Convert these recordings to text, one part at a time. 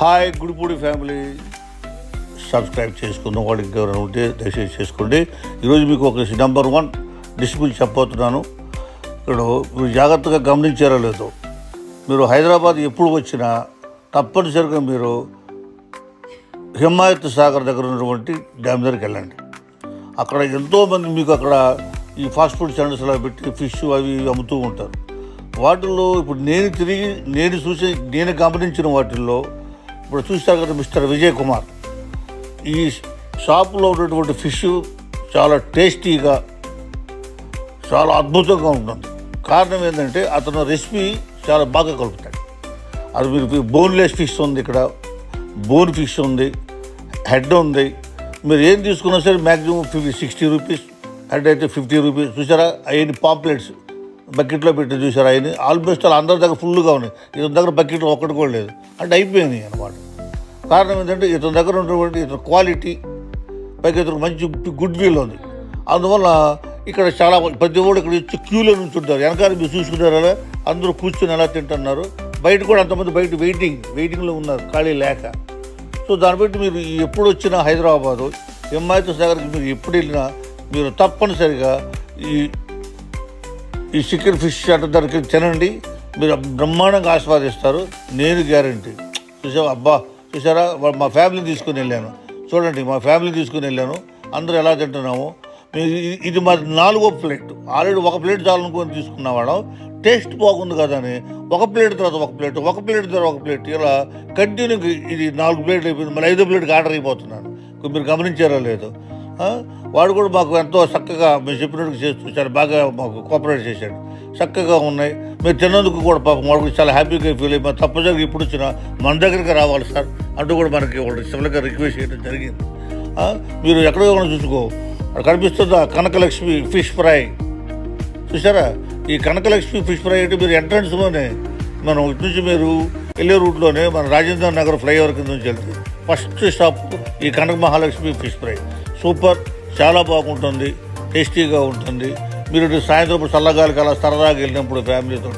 Hi Gudipudi family. Subscribe చేసుకున్న వాడికి ఎవరైనా ఉంటే దయచేసి చేసుకోండి. ఈరోజు మీకు ఒక నెంబర్ వన్ డిసిప్లిన్ చెప్పబోతున్నాను. ఇక్కడ మీరు జాగ్రత్తగా గమనించారో లేదో మీరు హైదరాబాద్ ఎప్పుడు వచ్చినా తప్పనిసరిగా మీరు హిమాయత్ సాగర్ దగ్గర ఉన్నటువంటి డ్యామ్ దగ్గరికి వెళ్ళండి. అక్కడ ఎంతోమంది మీకు అక్కడ ఈ ఫాస్ట్ ఫుడ్ సెంటర్స్లో పెట్టి ఫిష్ అవి ఇవి అమ్ముతూ ఉంటారు. వాటిల్లో ఇప్పుడు నేను తిరిగి నేను చూసి నేను గమనించిన వాటిల్లో ఇప్పుడు చూస్తారు కదా మిస్టర్ విజయ్ కుమార్. ఈ షాపులో ఉన్నటువంటి ఫిష్ చాలా టేస్టీగా చాలా అద్భుతంగా ఉంటుంది. కారణం ఏంటంటే అతను రెసిపీ చాలా బాగా కలుపుతాడు. అది మీరు బోన్లెస్ ఫిష్ ఉంది ఇక్కడ బోన్ ఫిష్ ఉంది హెడ్ ఉంది. మీరు ఏం తీసుకున్నా సరే maximum fifty sixty rupees head అయితే ఫిఫ్టీ రూపీస్. చూసారా అవన్నీ పాంప్లెట్స్. బకెట్లో పెట్టి చూశారు ఆయన ఆల్మోస్ట్ అందరి దగ్గర ఫుల్గా ఉన్నాయి. ఇతని దగ్గర బకెట్లో ఒక్కటి కూడా లేదు. అంటే అయిపోయింది అనమాట కారణం ఏంటంటే ఇతని దగ్గర ఉన్నటువంటి ఇతని క్వాలిటీ పైకి ఇతనికి మంచి గుడ్ విల్ ఉంది. అందువల్ల ఇక్కడ చాలా ప్రతి ఒక్కరు ఇక్కడ ఇచ్చి క్యూలో నుంచి ఉంటారు వెనకాల మీరు చూసుకున్నారా అందరూ కూర్చొని ఎలా తింటున్నారు. బయట కూడా అంతమంది బయట వెయిటింగ్ వెయిటింగ్లో ఉన్నారు ఖాళీ లేక. సో దాన్ని బట్టి మీరు ఎప్పుడు వచ్చినా హైదరాబాదు ఎంఐతో సాగర్కి మీరు ఎప్పుడు వెళ్ళినా మీరు తప్పనిసరిగా ఈ ఈ చికెన్ ఫిష్ అట్ట దొరికి తినండి. మీరు బ్రహ్మాండంగా ఆస్వాదిస్తారు. నేను గ్యారంటీ. చూసావా? అబ్బా చూసారా? మా ఫ్యామిలీని తీసుకుని వెళ్ళాను. చూడండి మా ఫ్యామిలీ తీసుకుని వెళ్ళాను. అందరూ ఎలా తింటున్నాము. ఇది- మాది మా నాలుగో ప్లేట్. ఆల్రెడీ ఒక ప్లేట్ చాలనుకొని తీసుకున్నవాళ్ళం టేస్ట్ బాగుంది కదా అని. ఒక ప్లేట్ తర్వాత ఒక ప్లేట్ ఒక ప్లేట్ తర్వాత ఒక ప్లేట్. ఇలా కంటిన్యూగా ఇది నాలుగు ప్లేట్లు అయిపోయింది. మళ్ళీ ఐదో ప్లేట్కి ఆర్డర్ అయిపోతున్నాను. మీరు గమనించారో లేదు. వాడు కూడా మాకు ఎంతో చక్కగా మేము చెప్పినట్టు చేస్తూ చాలా బాగా మాకు కోఆపరేట్ చేశాడు. చక్కగా ఉన్నాయి. మీరు తిన్నందుకు కూడా పాపం వాడు కూడా చాలా హ్యాపీగా ఫీల్ అయ్యి తప్పు జరిగి ఇప్పుడు వచ్చినా మన దగ్గరికి రావాలి సార్ అంటూ కూడా మనకి వాళ్ళు సివిల్గా రిక్వెస్ట్ చేయడం జరిగింది. మీరు ఎక్కడో కూడా చూసుకో. అక్కడ కనిపిస్తుందా కనకలక్ష్మి ఫిష్ ఫ్రై చూసారా ఈ కనకలక్ష్మి ఫిష్ ఫ్రై అంటే మీరు ఎంట్రన్స్లోనే మనం ఇటు నుంచి మీరు వెళ్ళే రూట్లోనే మన రాజేంద్ర నగర్ ఫ్లైఓవర్ కింద నుంచి వెళ్తుంది ఫస్ట్ స్టాప్ ఈ Kanaka Mahalakshmi fish fry super చాలా బాగుంటుంది టేస్టీగా ఉంటుంది. మీరు సాయంత్రం చల్లగాలికి అలా సరదాగా వెళ్ళినప్పుడు ఫ్యామిలీతో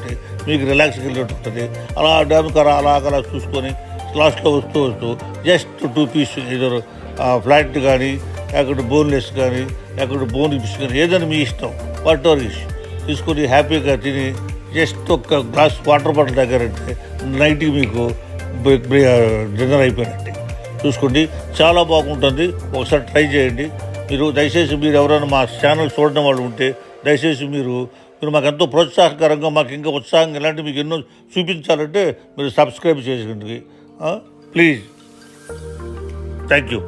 మీకు రిలాక్స్గా వెళ్ళినట్టు ఉంటుంది అలా డ్యామ్ కర అలా అలా చూసుకొని లాస్ట్లో వస్తూ వస్తూ జస్ట్ టూ పీస్ ఏదో ఫ్లాట్ కానీ లేకపోతే బోన్లెస్ కానీ లేకపోతే బోన్ ఫిష్ కానీ ఏదైనా మీ ఇష్టం వాట్ ఎవర్ ఇష్ తీసుకొని హ్యాపీగా తిని జస్ట్ ఒక గ్లాస్ వాటర్ బాటిల్ దగ్గరంటే నైట్కి మీకు డిన్నర్ అయిపోయినట్టే. చూసుకోండి. చాలా బాగుంటుంది. ఒకసారి ట్రై చేయండి. మీరు దయచేసి మీరు ఎవరైనా మా ఛానల్ చూడడం వాళ్ళు ఉంటే దయచేసి మీరు మీరు మాకు ఎంతో ప్రోత్సాహకరంగా మాకు ఇంకా ఉత్సాహంగా ఇలాంటివి మీకు ఎన్నో చూపించాలంటే మీరు సబ్స్క్రైబ్ చేసుకోండి ప్లీజ్. Thank you.